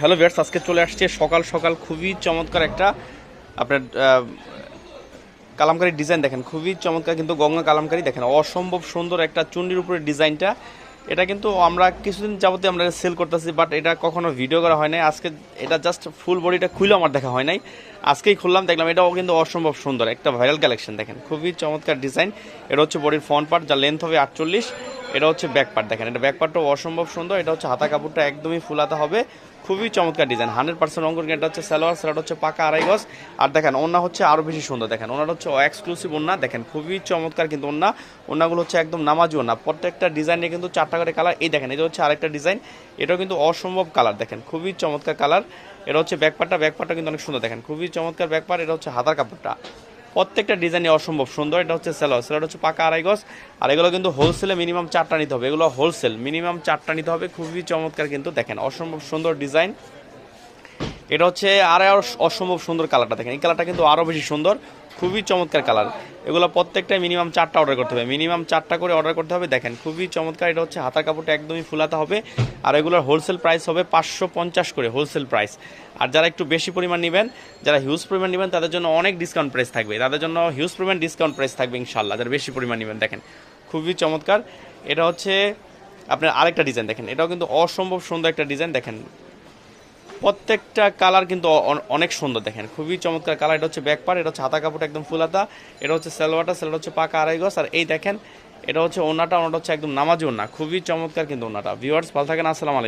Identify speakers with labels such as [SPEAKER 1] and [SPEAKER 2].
[SPEAKER 1] Hello viewers আজকে চলে আসছে সকাল সকাল খুবই চমৎকার একটা আপনার কালামকারী ডিজাইন দেখেন, খুবই চমৎকার কিন্তু গঙ্গা কালামকারী দেখেন, অসম্ভব সুন্দর একটা চুন্ডির উপরে ডিজাইনটা। এটা কিন্তু আমরা কিছুদিন যাবতে আমরা সেল করতেছি বাট এটা কখনো ভিডিও করা হয় নাই। আজকে এটা জাস্ট ফুল বডিটা খুলে আমার দেখা হয় নাই। আজকেই খুললাম, দেখলাম এটাও কিন্তু অসম্ভব সুন্দর, একটা ভাইরাল কালেকশন দেখেন, খুবই চমৎকার ডিজাইন। এটা হচ্ছে বডির ফ্রন্ট পার্ট যার লেন্থ হবে আটচল্লিশ। এটা হচ্ছে ব্যাক পার্ট দেখেন। এটা ব্যাক পার্টটাও অসম্ভব সুন্দর। এটা হচ্ছে হাতা কাপড়টা একদমই ফুলাতে হবে। খুবই চমৎকার ডিজাইন হান্ড্রেড পার্সেন্ট অঙ্কন এটা হচ্ছে সালোয়ার সালোয়ার হচ্ছে পাকা আড়াই গজ। আর দেখেন ওনা হচ্ছে আরও বেশি সুন্দর। দেখেন ওনার হচ্ছে এক্সক্লুসিভ ওনা দেখেন, খুবই চমৎকার কিন্তু ওনা ওনাগুলো হচ্ছে একদম নামাজি ওনা প্রত্যেকটা ডিজাইনে কিন্তু চারটা করে কালার এই দেখেন, এটা হচ্ছে আরেকটা ডিজাইন এটাও কিন্তু অসম্ভব কালার দেখেন, খুবই চমৎকার কালার এটা হচ্ছে ব্যাকপারটা ব্যাকপারটা কিন্তু অনেক সুন্দর। দেখেন, খুবই চমৎকার ব্যাকপার এটা হচ্ছে হাতার কাপড়টা। প্রত্যেকটা ডিজাইনই অসম্ভব সুন্দর, এটা হচ্ছে সেলো সেলার হচ্ছে পাকা আড়াই গজ। আর এগুলো কিন্তু হোলসেলে মিনিমাম চারটা নিতে হবে। এগুলো হোলসেল মিনিমাম চারটা নিতে হবে। খুবই চমৎকার কিন্তু দেখেন। অসম্ভব সুন্দর ডিজাইন এটা হচ্ছে আর অসম্ভব সুন্দর কালারটা দেখেন। এই কালারটা কিন্তু আরও বেশি সুন্দর, খুবই চমৎকার কালার। এগুলো প্রত্যেকটাই মিনিমাম চারটা অর্ডার করতে হবে। মিনিমাম চারটা করে অর্ডার করতে হবে। দেখেন, খুবই চমৎকার। এটা হচ্ছে হাতার কাপড়টা একদমই ফুলাতে হবে। আর এগুলোর হোলসেল প্রাইস হবে পাঁচশো পঞ্চাশ করে হোলসেল প্রাইস আর যারা একটু বেশি পরিমাণ নেবেন, যারা হিউজ পরিমাণ নেবেন, তাদের জন্য অনেক ডিসকাউন্ট প্রাইস থাকবে। তাদের জন্য হিউজ পরিমাণ ডিসকাউন্ট প্রাইস থাকবে ইনশাল্লাহ যারা বেশি পরিমাণ নেবেন। দেখেন, খুবই চমৎকার। এটা হচ্ছে আপনার আরেকটা ডিজাইন দেখেন, এটাও কিন্তু অসম্ভব সুন্দর একটা ডিজাইন দেখেন প্রত্যেকটা কালার কিন্তু অনেক সুন্দর দেখেন। খুবই চমৎকার কালার। এটা হচ্ছে ব্যাক পার এটা হচ্ছে হাতা কাপড় একদম ফুলাতা এটা হচ্ছে সালোয়ারটা সেলোটা হচ্ছে পাকা আড়াই গজ। আর এই দেখেন, এটা হচ্ছে ওনাটা ওনাটা হচ্ছে একদম নামাজি ওনা। খুবই চমৎকার কিন্তু ওনাটা। ভিউয়ার্স ভালো থাকেন, আসসালামু আলাইকুম।